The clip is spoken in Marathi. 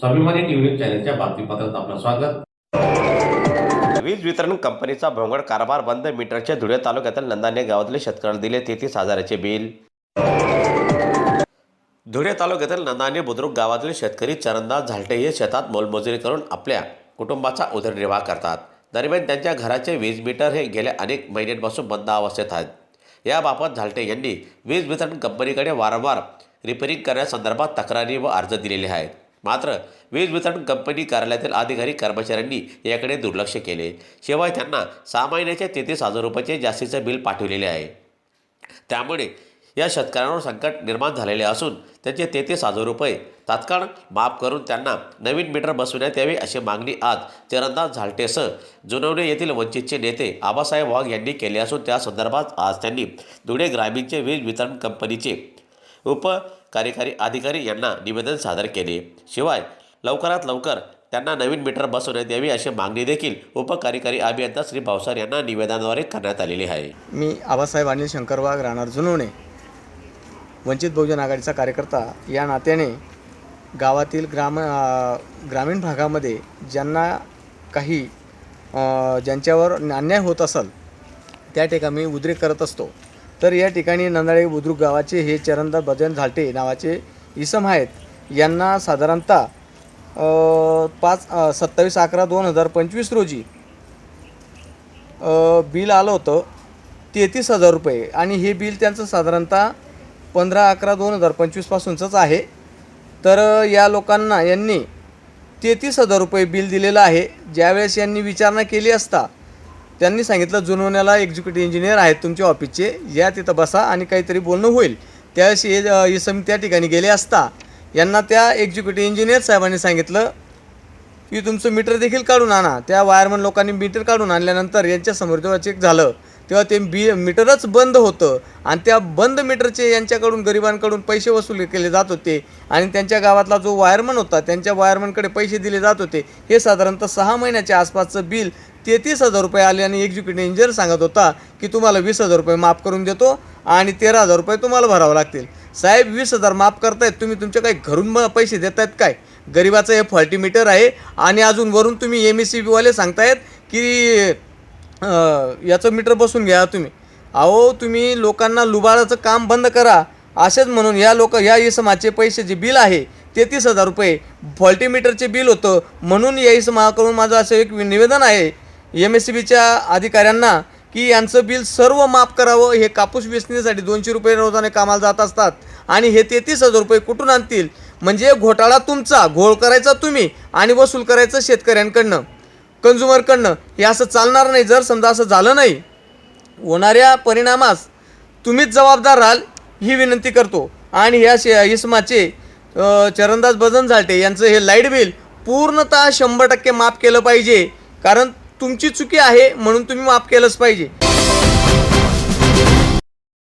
स्वाभिमानी न्यूज चॅनलच्या बातमीपत्रात आपलं स्वागत. वीज वितरण कंपनीचा भोंगड कारभार बंद मीटरचे धुळे तालुक्यातील नंदाने गावातले शेतकऱ्यांना दिले तेहतीस हजाराचे बिल. धुळे तालुक्यातील नंदाने बुद्रुक गावातील शेतकरी चरणदास झालटे हे शेतात मोलमजुरी करून आपल्या कुटुंबाचा उदरनिर्वाह करतात. दरम्यान त्यांच्या घराचे वीज मीटर हे गेल्या अनेक महिन्यांपासून बंद अवस्थेत आहेत. याबाबत झालटे यांनी वीज वितरण कंपनीकडे वारंवार रिपेरिंग करण्यासंदर्भात तक्रारी व अर्ज दिलेले आहेत. मात्र वीज वितरण कंपनी कार्यालयातील अधिकारी कर्मचाऱ्यांनी याकडे दुर्लक्ष केले. शिवाय त्यांना सहा महिन्याचे तेहतीस हजार रुपयाचे जास्तीचे बिल पाठवलेले आहे. त्यामुळे या शेतकऱ्यांवर संकट निर्माण झालेले असून त्यांचे तेहतीस हजार रुपये तात्काळ माफ करून त्यांना नवीन मीटर बसविण्यात यावे अशी मागणी आज तिरंदाज झालटेसह जुनवणे येथील वंचितचे नेते आबासाहेब वाघ यांनी केले असून त्या संदर्भात आज त्यांनी धुळे ग्रामीणचे वीज वितरण कंपनीचे उप कार्यकारी अधिकारी यांना निवेदन सादर केले. शिवाय लवकरात लवकर त्यांना नवीन मीटर बसवण्यात यावी अशी मागणी देखील उपकार्यकारी अभियंता श्री भावसार यांना निवेदनाद्वारे करण्यात आलेली आहे. मी आबासाहेब अनिल शंकर वाघ राहणार जुनवणे वंचित बहुजन आघाडीचा कार्यकर्ता. या नात्याने गावातील ग्राम ग्रामीण भागामध्ये ज्यांना काही ज्यांच्यावर अन्याय होत असेल त्या ठिकाणी उद्रेक करत असतो. तर या ठिकाणी नंदाळे बुद्रुक गावाचे हे चरणदास भजन झालटे नावाचे इसम आहेत. यांना साधारणतः पाच सत्तावीस अकरा दोन हजार पंचवीस रोजी बिल आलं होतं तेहतीस हजार रुपये. आणि हे बिल त्यांचं साधारणतः पंधरा अकरा दोन हजार पंचवीसपासूनचंच आहे. तर या लोकांना यांनी तेहतीस हजार रुपये बिल दिलेलं आहे. ज्यावेळेस यांनी विचारणा केली असता त्यांनी सांगितलं जुनवण्याला एक्झिक्युटिव्ह इंजिनियर आहेत तुमच्या ऑफिसचे या तिथं बसा आणि काहीतरी बोलणं होईल. त्यावेळेस हे इसम त्या ठिकाणी गेले असता यांना त्या एक्झिक्युटिव्ह इंजिनियर साहेबांनी सांगितलं की तुमचं मीटर देखील काढून आणा. त्या वायरमन लोकांनी मीटर काढून आणल्यानंतर यांच्यासमोर जेव्हा चेक झालं. तेव्हा ते बी मीटरच बंद होतं. आणि त्या बंद मीटरचे यांच्याकडून गरिबांकडून पैसे वसूल केले जात होते. आणि त्यांच्या गावातला जो वायरमन होता त्यांच्या वायरमनकडे पैसे दिले जात होते. हे साधारणतः सहा महिन्याच्या आसपासचं बिल तेहतीस हजार रुपये आले आणि एक्झिक्युटिव्ह इंजिनियर सांगत होता की तुम्हाला वीस हजार रुपये माफ करून देतो आणि तेरा हजार रुपये तुम्हाला भरावं लागतील. साहेब वीस हजार माफ करतायत. तुम्ही तुमच्या काही घरून पैसे देत आहेत काय? गरिबाचं हे फॉल्टी मीटर आहे आणि अजून वरून तुम्ही एम एस सी बीवाले सांगतायत की याचं मीटर बसून घ्या तुम्ही. अहो तुम्ही लोकांना लुबाडाचं काम बंद करा. असेच म्हणून या लोक या इसमाचे पैसे जे बिल आहे तेहतीस हजार रुपये फॉल्टीमीटरचे बिल होतं. म्हणून या इसमाकडून माझं असं एक निवेदन आहे एम एस सी बीच्या अधिकाऱ्यांना की यांचं बिल सर्व माफ करावं. हे कापूस वेचणीसाठी दोनशे रुपये रोजाने कामाला जात असतात. आणि हे तेहतीस हजार रुपये कुठून आणतील? म्हणजे घोटाळा तुमचा. घोळ करायचा तुम्ही आणि वसूल करायचं शेतकऱ्यांकडनं. कन्झ्युमरकडनं हे असं चालणार नाही. जर समजा असं झालं नाही होणाऱ्या परिणामास तुम्हीच जबाबदार राहाल ही विनंती करतो. आणि या शे इस्माचे चरणदास बदन झालटे यांचं हे लाइट बिल पूर्णतः शंभर टक्के माफ केलं पाहिजे. कारण तुमची चुकी आहे म्हणून तुम्ही माफ केलंच पाहिजे.